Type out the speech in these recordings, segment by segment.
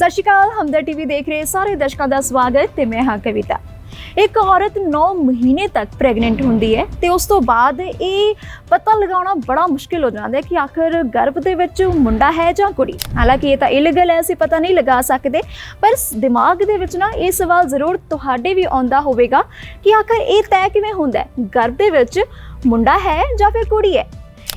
ਸਤਿ ਸ਼੍ਰੀ ਅਕਾਲ ਹਮਦਰ ਟੀਵੀ ਦੇਖ ਰਹੇ ਸਾਰੇ ਦਰਸ਼ਕਾਂ ਦਾ ਸਵਾਗਤ ਤੇ ਮੈਂ ਹਾਂ ਕਵਿਤਾ। ਇੱਕ ਔਰਤ 9 ਮਹੀਨੇ ਤੱਕ ਪ੍ਰੈਗਨੈਂਟ ਹੁੰਦੀ ਹੈ ਤੇ ਉਸ ਤੋਂ ਬਾਅਦ ਇਹ ਪਤਾ ਲਗਾਉਣਾ ਬੜਾ ਮੁਸ਼ਕਿਲ ਹੋ ਜਾਂਦਾ ਹੈ ਕਿ ਆਖਰ ਗਰਭ ਦੇ ਵਿੱਚ ਮੁੰਡਾ ਹੈ ਜਾਂ ਕੁੜੀ। ਹਾਲਾਂਕਿ ਇਹ ਤਾਂ ਇਲੀਗਲ ਹੈ, ਅਸੀਂ ਪਤਾ ਨਹੀਂ ਲਗਾ ਸਕਦੇ, ਪਰ ਦਿਮਾਗ ਦੇ ਵਿੱਚ ਨਾ ਇਹ ਸਵਾਲ ਜ਼ਰੂਰ ਤੁਹਾਡੇ ਵੀ ਆਉਂਦਾ ਹੋਵੇਗਾ ਕਿ ਆਖਰ ਇਹ ਤੈਅ ਕਿਵੇਂ ਹੁੰਦਾ ਹੈ? ਗਰਭ ਦੇ ਵਿੱਚ ਮੁੰਡਾ ਹੈ ਜਾਂ ਫਿਰ ਕੁੜੀ ਹੈ?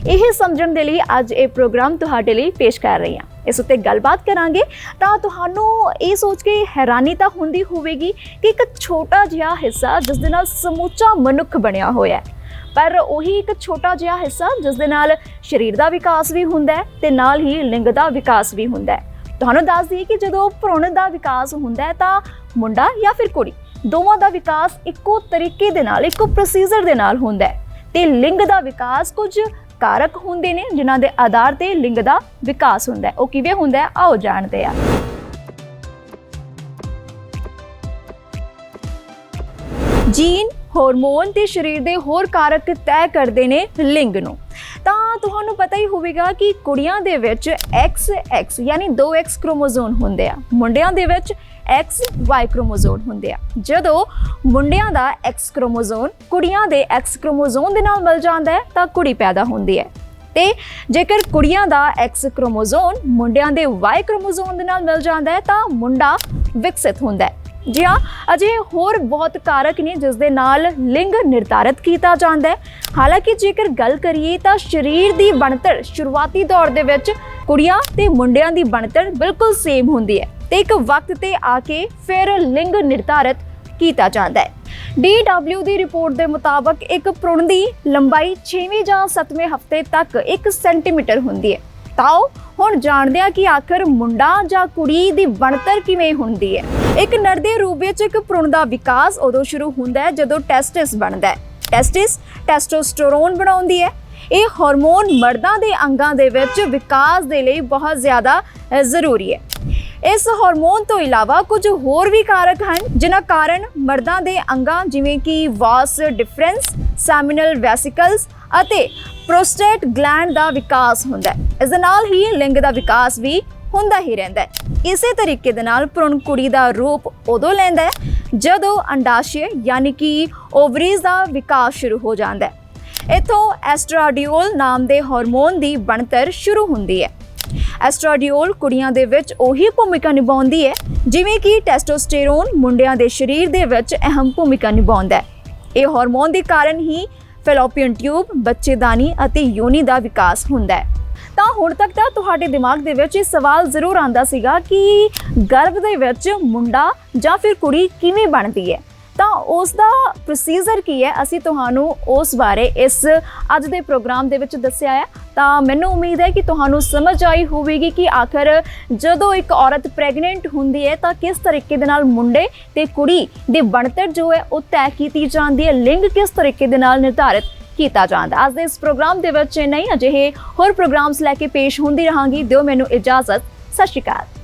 ਇਹ ਸਮਝਣ ਦੇ ਲਈ ਅੱਜ ਇਹ ਪ੍ਰੋਗਰਾਮ ਤੁਹਾਡੇ ਲਈ ਪੇਸ਼ ਕਰ ਰਹੀ ਹਾਂ। ਇਸ ਉੱਤੇ ਗੱਲਬਾਤ ਕਰਾਂਗੇ, ਤਾਂ ਤੁਹਾਨੂੰ ਇਹ ਸੋਚ ਕੇ ਹੈਰਾਨੀ ਤਾਂ ਹੁੰਦੀ ਹੋਵੇਗੀ ਕਿ ਇੱਕ ਛੋਟਾ ਜਿਹਾ ਹਿੱਸਾ ਜਿਸ ਦੇ ਨਾਲ ਸਮੁੱਚਾ ਮਨੁੱਖ ਬਣਿਆ ਹੋਇਆ ਹੈ। ਪਰ ਉਹੀ ਇੱਕ ਛੋਟਾ ਜਿਹਾ ਹਿੱਸਾ ਜਿਸ ਦੇ ਨਾਲ ਸਰੀਰ ਦਾ ਵਿਕਾਸ ਵੀ ਹੁੰਦਾ ਹੈ ਤੇ ਨਾਲ ਹੀ ਲਿੰਗ ਦਾ ਵਿਕਾਸ ਵੀ ਹੁੰਦਾ ਹੈ। ਤੁਹਾਨੂੰ ਦੱਸ ਦਈਏ ਕਿ ਜਦੋਂ ਭਰੂਣ ਦਾ ਵਿਕਾਸ ਹੁੰਦਾ ਹੈ ਤਾਂ ਮੁੰਡਾ ਜਾਂ ਫਿਰ ਕੁੜੀ ਦੋਵਾਂ ਦਾ ਵਿਕਾਸ ਇੱਕੋ ਤਰੀਕੇ ਦੇ ਨਾਲ, ਇੱਕੋ ਪ੍ਰੋਸੀਜਰ ਦੇ ਨਾਲ ਹੁੰਦਾ ਹੈ। ਤੇ ਲਿੰਗ ਦਾ ਵਿਕਾਸ ਕੁਝ ਕਾਰਕ ਹੁੰਦੇ ਨੇ, ਜਿਨ੍ਹਾਂ ਦੇ ਆਧਾਰ ਤੇ ਲਿੰਗ ਦਾ ਵਿਕਾਸ ਹੁੰਦਾ ਹੈ। ਉਹ ਕਿਵੇਂ ਹੁੰਦਾ ਹੈ? ਆਓ ਜਾਣਦੇ ਹਾਂ। ਜੀਨ ਹਾਰਮੋਨ ਤੇ ਸਰੀਰ ਦੇ ਹੋਰ ਕਾਰਕ ਤੈਅ ਕਰਦੇ ਨੇ ਲਿੰਗ ਨੂੰ। ਤਾਂ ਤੁਹਾਨੂੰ ਪਤਾ ਹੀ ਹੋਵੇਗਾ ਕਿ ਕੁੜੀਆਂ ਦੇ ਵਿੱਚ XX ਯਾਨੀ 2X ਕ੍ਰੋਮੋਸੋਮ ਹੁੰਦੇ ਆ। ਮੁੰਡਿਆਂ ਦੇ ਵਿੱਚ XY ਕ੍ਰੋਮੋਸੋਮ ਹੁੰਦੇ ਆ। ਜਦੋਂ ਮੁੰਡਿਆਂ ਦਾ ਐਕਸ ਕ੍ਰੋਮੋਸੋਮ ਕੁੜੀਆਂ ਦੇ X ਕ੍ਰੋਮੋਸੋਮ ਦੇ ਨਾਲ ਮਿਲ ਜਾਂਦਾ ਹੈ, ਤਾਂ ਕੁੜੀ ਪੈਦਾ ਹੁੰਦੀ ਹੈ। ਤੇ ਜੇਕਰ ਕੁੜੀਆਂ ਦਾ X ਕ੍ਰੋਮੋਸੋਮ ਮੁੰਡਿਆਂ ਦੇ Y ਕ੍ਰੋਮੋਸੋਮ ਦੇ ਨਾਲ ਮਿਲ ਜਾਂਦਾ ਹੈ, ਤਾਂ ਮੁੰਡਾ ਵਿਕਸਿਤ ਹੁੰਦਾ ਹੈ। ਜੀ ਹਾਂ, ਅਜੇ ਹੋਰ ਬਹੁਤ ਕਾਰਕ ਨੇ ਜਿਸ ਦੇ ਨਾਲ ਲਿੰਗ ਨਿਰਧਾਰਿਤ ਕੀਤਾ ਜਾਂਦਾ ਹੈ। ਹਾਲਾਂਕਿ ਜੇਕਰ ਗੱਲ ਕਰੀਏ, ਤਾਂ ਸਰੀਰ ਦੀ ਬਣਤਰ ਸ਼ੁਰੂਆਤੀ ਦੌਰ ਦੇ ਵਿੱਚ ਕੁੜੀਆਂ ਤੇ ਮੁੰਡਿਆਂ ਦੀ ਬਣਤਰ ਬਿਲਕੁਲ ਸੇਮ ਹੁੰਦੀ ਹੈ। ਤੇ ਇੱਕ ਵਕਤ ਤੇ ਆ ਕੇ ਫਿਰ ਲਿੰਗ ਨਿਰਧਾਰਤ ਕੀਤਾ ਜਾਂਦਾ ਹੈ। DW ਦੀ ਰਿਪੋਰਟ ਦੇ ਮੁਤਾਬਕ ਇੱਕ ਭਰੂਣ ਦੀ ਲੰਬਾਈ 6ਵੇਂ ਜਾਂ 7ਵੇਂ ਹਫ਼ਤੇ ਤੱਕ 1 ਸੈਂਟੀਮੀਟਰ ਹੁੰਦੀ ਹੈ। ਤਾਂ ਆਓ ਹੁਣ ਜਾਣਦੇ ਹਾਂ ਕਿ ਆਖਰ ਮੁੰਡਾ ਜਾਂ ਕੁੜੀ ਦੀ ਬਣਤਰ ਕਿਵੇਂ ਹੁੰਦੀ ਹੈ। ਇੱਕ ਨਰ ਦੇ ਰੂਪ ਵਿੱਚ ਇੱਕ ਭਰੂਣ ਦਾ ਵਿਕਾਸ ਉਦੋਂ ਸ਼ੁਰੂ ਹੁੰਦਾ ਹੈ ਜਦੋਂ ਟੈਸਟਿਸ ਬਣਦਾ ਹੈ। ਟੈਸਟਿਸ ਟੈਸਟੋਸਟੇਰੋਨ ਬਣਾਉਂਦੀ ਹੈ। ਇਹ ਹਾਰਮੋਨ ਮਰਦਾਂ ਦੇ ਅੰਗਾਂ ਦੇ ਵਿੱਚ ਵਿਕਾਸ ਦੇ ਲਈ ਬਹੁਤ ਜ਼ਿਆਦਾ ਜ਼ਰੂਰੀ ਹੈ। ਇਸ ਹਾਰਮੋਨ ਤੋਂ ਇਲਾਵਾ ਕੁਝ ਹੋਰ ਵੀ ਕਾਰਕ ਹਨ, ਜਿਨ੍ਹਾਂ ਕਾਰਨ ਮਰਦਾਂ ਦੇ ਅੰਗਾਂ ਜਿਵੇਂ ਕਿ ਵਾਸ ਡਿਫਰੈਂਸ, ਸੈਮੀਨਲ ਵੈਸਿਕਲਸ ਅਤੇ ਪ੍ਰੋਸਟੇਟ ਗਲੈਂਡ ਦਾ ਵਿਕਾਸ ਹੁੰਦਾ ਹੈ। ਇਸ ਦੇ ਨਾਲ ਹੀ ਲਿੰਗ ਦਾ ਵਿਕਾਸ ਵੀ ਹੁੰਦਾ ਹੀ ਰਹਿੰਦਾ ਹੈ। ਇਸੇ ਤਰੀਕੇ ਦੇ ਨਾਲ ਭਰੂਣ ਕੁੜੀ ਦਾ ਰੂਪ ਉਦੋਂ ਲੈਂਦਾ ਹੈ, ਜਦੋਂ ਅੰਡਾਸ਼ਯ ਯਾਨੀ ਕਿ ਓਵਰੀਜ਼ ਦਾ ਵਿਕਾਸ ਸ਼ੁਰੂ ਹੋ ਜਾਂਦਾ ਹੈ। ਇਥੋਂ ਐਸਟਰਾਡੀਓਲ ਨਾਮ ਦੇ ਹਾਰਮੋਨ ਦੀ ਬਣਤਰ ਸ਼ੁਰੂ ਹੁੰਦੀ ਹੈ। ਐਸਟਰਾਡੀਓਲ ਕੁੜੀਆਂ ਦੇ ਵਿੱਚ ਉਹੀ ਭੂਮਿਕਾ ਨਿਭਾਉਂਦੀ ਹੈ, ਜਿਵੇਂ ਕਿ ਟੈਸਟੋਸਟੇਰੋਨ ਮੁੰਡਿਆਂ ਦੇ ਸਰੀਰ ਦੇ ਵਿੱਚ ਅਹਿਮ ਭੂਮਿਕਾ ਨਿਭਾਉਂਦਾ ਹੈ। ਇਹ ਹਾਰਮੋਨ ਦੇ ਕਾਰਨ ਹੀ ਫੈਲੋਪੀਅਨ ਟਿਊਬ, ਬੱਚੇਦਾਨੀ ਅਤੇ ਯੋਨੀ ਦਾ ਵਿਕਾਸ ਹੁੰਦਾ ਹੈ। ਤਾਂ ਹੁਣ ਤੱਕ ਤਾਂ ਤੁਹਾਡੇ ਦਿਮਾਗ ਦੇ ਵਿੱਚ ਇਹ ਸਵਾਲ ਜ਼ਰੂਰ ਆਂਦਾ ਸੀਗਾ ਕਿ ਗਰਭ ਦੇ ਵਿੱਚ ਮੁੰਡਾ ਜਾਂ ਫਿਰ ਕੁੜੀ ਕਿਵੇਂ ਬਣਦੀ ਹੈ? ਤਾਂ ਉਸ ਦਾ ਪ੍ਰੋਸੀਜਰ ਕੀ ਹੈ? ਅਸੀਂ ਤੁਹਾਨੂੰ ਉਸ ਬਾਰੇ ਇਸ ਅੱਜ ਦੇ ਪ੍ਰੋਗਰਾਮ ਦੇ ਵਿੱਚ ਦੱਸਿਆ ਹੈ। ਤਾਂ ਮੈਨੂੰ ਉਮੀਦ ਹੈ ਕਿ ਤੁਹਾਨੂੰ ਸਮਝ ਆਈ ਹੋਵੇਗੀ ਕਿ ਆਖਰ ਜਦੋਂ ਇੱਕ ਔਰਤ ਪ੍ਰੈਗਨੈਂਟ ਹੁੰਦੀ ਹੈ, ਤਾਂ ਕਿਸ ਤਰੀਕੇ ਦੇ ਨਾਲ ਮੁੰਡੇ ਤੇ ਕੁੜੀ ਦੀ ਬਣਤਰ ਜੋ ਹੈ, ਉਹ ਤੈਅ ਕੀਤੀ ਜਾਂਦੀ ਹੈ, ਲਿੰਗ ਕਿਸ ਤਰੀਕੇ ਦੇ ਨਾਲ ਨਿਰਧਾਰਿਤ ਕੀਤਾ ਜਾਂਦਾ। ਅੱਜ ਦੇ ਇਸ ਪ੍ਰੋਗਰਾਮ ਦੇ ਵਿੱਚ ਨਹੀਂ ਅਜਿਹੇ ਹੋਰ ਪ੍ਰੋਗਰਾਮਸ ਲੈ ਕੇ ਪੇਸ਼ ਹੁੰਦੀ ਰਹਾਂਗੀ। ਦਿਓ ਮੈਨੂੰ ਇਜਾਜ਼ਤ। ਸਤਿ ਸ਼੍ਰੀ ਅਕਾਲ।